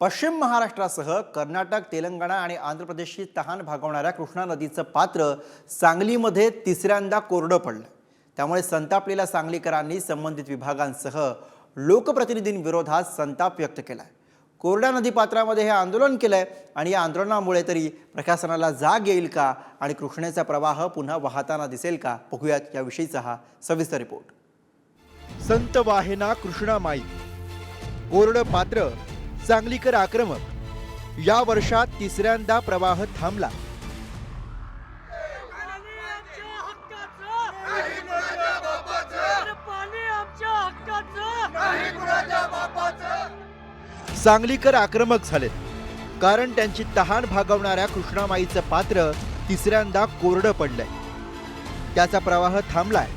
पश्चिम महाराष्ट्रासह कर्नाटक तेलंगणा आणि आंध्र प्रदेशची तहान भागवणाऱ्या कृष्णा नदीचं पात्र सांगलीमध्ये तिसऱ्यांदा कोरडं पडलं. त्यामुळे संतापलेल्या सांगलीकरांनी संबंधित विभागांसह लोकप्रतिनिधींविरोधात संताप व्यक्त केलाय. कोरड्या नदीपात्रामध्ये हे आंदोलन केलं आहे आणि या आंदोलनामुळे तरी प्रशासनाला जाग येईल का आणि कृष्णेचा प्रवाह पुन्हा वाहताना दिसेल का? बघूयात याविषयीचा हा सविस्तर रिपोर्ट. संत वाहेना कृष्णामाई कोरडं पात्र सांगलीकर आक्रमक. या वर्षात तिसऱ्यांदा प्रवाह थांबला. सांगलीकर आक्रमक झालेत. कारण त्यांची तहान भागवणाऱ्या कृष्णामाईचं पात्र तिसऱ्यांदा कोरडं पडलंय. त्याचा प्रवाह थांबलाय.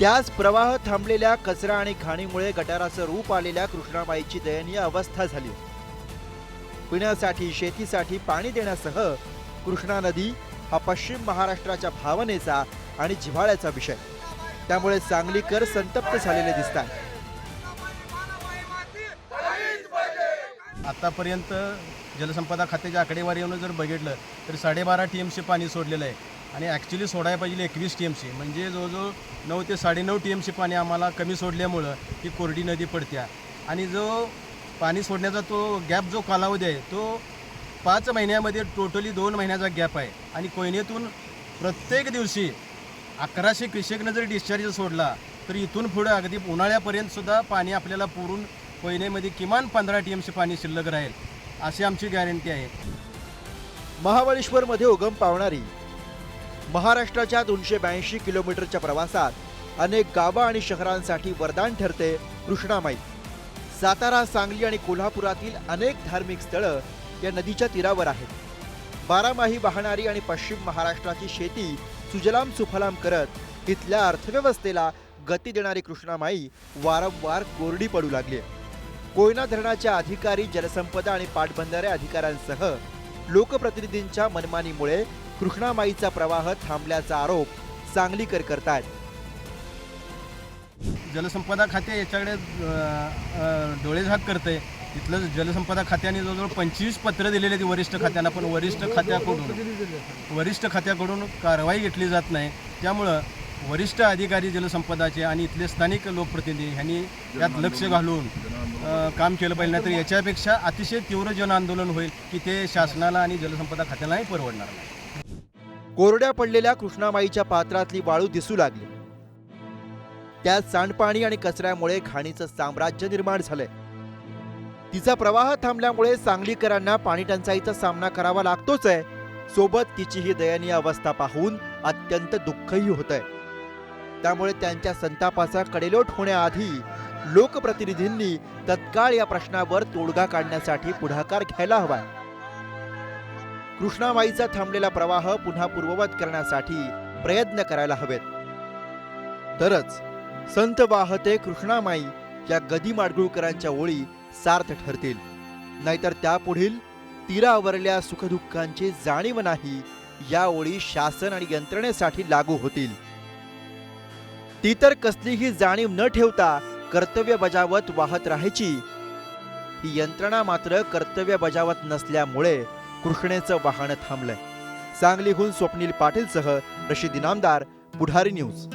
त्याच प्रवाह थांबलेल्या कचरा आणि घाणीमुळे गटाराचं रूप आलेल्या कृष्णाबाईची दयनीय अवस्था झाली. पिण्यासाठी शेतीसाठी पाणी देण्यासह कृष्णा नदी हा पश्चिम महाराष्ट्राच्या भावनेचा आणि जिव्हाळ्याचा विषय. त्यामुळे सांगलीकर संतप्त झालेले दिसतात. आतापर्यंत जलसंपदा खात्याच्या आकडेवारीवरून जर बघितलं तर साडेबारा टी एम सी पाणी सोडलेलं आहे. आणि ॲक्च्युली सोडायला पाहिजे एकवीस टी एम सी म्हणजे जवळजवळ नऊ ते साडेनऊ टी एम सी पाणी आम्हाला कमी सोडल्यामुळं ही कोरडी नदी पडत्या. आणि जो पाणी सोडण्याचा तो गॅप जो कालावधी आहे तो पाच महिन्यामध्ये टोटली दोन महिन्याचा गॅप आहे. आणि कोयनेतून प्रत्येक दिवशी अकराशे क्रिशेकनं जर डिस्चार्ज सोडला तर इथून पुढं अगदी उन्हाळ्यापर्यंत सुद्धा पाणी आपल्याला पुरून कोयनेमध्ये किमान पंधरा टी एम सी पाणी शिल्लक राहील अशी आमची गॅरंटी आहे. महाबळेश्वरमध्ये उगम पावणारी महाराष्ट्राच्या दोनशे ब्याऐंशी किलोमीटरच्या प्रवासात अनेक गावं आणि शहरांसाठी वरदान ठरते कृष्णामाई. सातारा सांगली आणि कोल्हापुरातील अनेक धार्मिक स्थळं या नदीच्या तीरावर आहेत. बारामाही वाहणारी आणि पश्चिम महाराष्ट्राची शेती सुजलाम सुफलाम करत इथल्या अर्थव्यवस्थेला गती देणारी कृष्णामाई वारंवार कोरडी पडू लागली कोयना धरणाच्या अधिकारी जलसंपदा आणि पाटबंधारे अधिकाऱ्यांसह लोकप्रतिनिधींच्या मनमानीमुळे कृष्णामाईचा प्रवाह थांबल्याचा आरोप सांगलीकर करतात. जलसंपदा खाते याच्याकडे डोळेझाक करते. तिथलं जलसंपदा खात्याने जवळजवळ पंचवीस पत्र दिलेले आहेत वरिष्ठ खात्यांना पण वरिष्ठ खात्याकडून वरिष्ठ खात्याकडून कारवाई घेतली जात नाही. त्यामुळं वरिष्ठ अधिकारी जलसंपदाचे आणि इथले स्थानिक लोकप्रतिनिधी ह्यांनी यात लक्ष घालून काम केलं पाहिजे. नाही तर याच्यापेक्षा अतिशय तीव्र जन आंदोलन होईल की ते शासनाला आणि जलसंपदा खात्यालाही परवडणार नाही. कोरड्या पडलेल्या कृष्णामाईच्या पात्रातली वाळू दिसू लागली. त्यात सांडपाणी आणि कचऱ्यामुळे घाणीचं साम्राज्य निर्माण झालंय. तिचा प्रवाह थांबल्यामुळे सांगलीकरांना पाणी टंचाईचा सामना करावा लागतोच आहे. सोबत तिची ही दयनीय अवस्था पाहून अत्यंत दुःखही होत आहे त्यामुळे त्यांच्या संतापाचा कडेलोट होण्याआधी लोकप्रतिनिधींनी तत्काळ या प्रश्नावर तोडगा काढण्यासाठी पुढाकार घ्यायला हवाय. कृष्णामाईचा थांबलेला प्रवाह पुन्हा पूर्ववत करण्यासाठी प्रयत्न करायला हवेत. तरच संत वाहते कृष्णामाई या गदी माडगुळकरांच्या ओळी सार्थ ठरतील. नाहीतर त्यापुढील तीरावरल्या सुखदुःखांची जाणीव नाही या ओळी शासन आणि यंत्रणेसाठी लागू होतील. ती तर कसलीही जाणीव न ठेवता कर्तव्य बजावत वाहत राहायची. ही यंत्रणा मात्र कर्तव्य बजावत नसल्यामुळे कृष्णेचं वाहन थांबलंय. सांगलीहून स्वप्नील पाटीलसह रशीद इनामदार बुढारी न्यूज.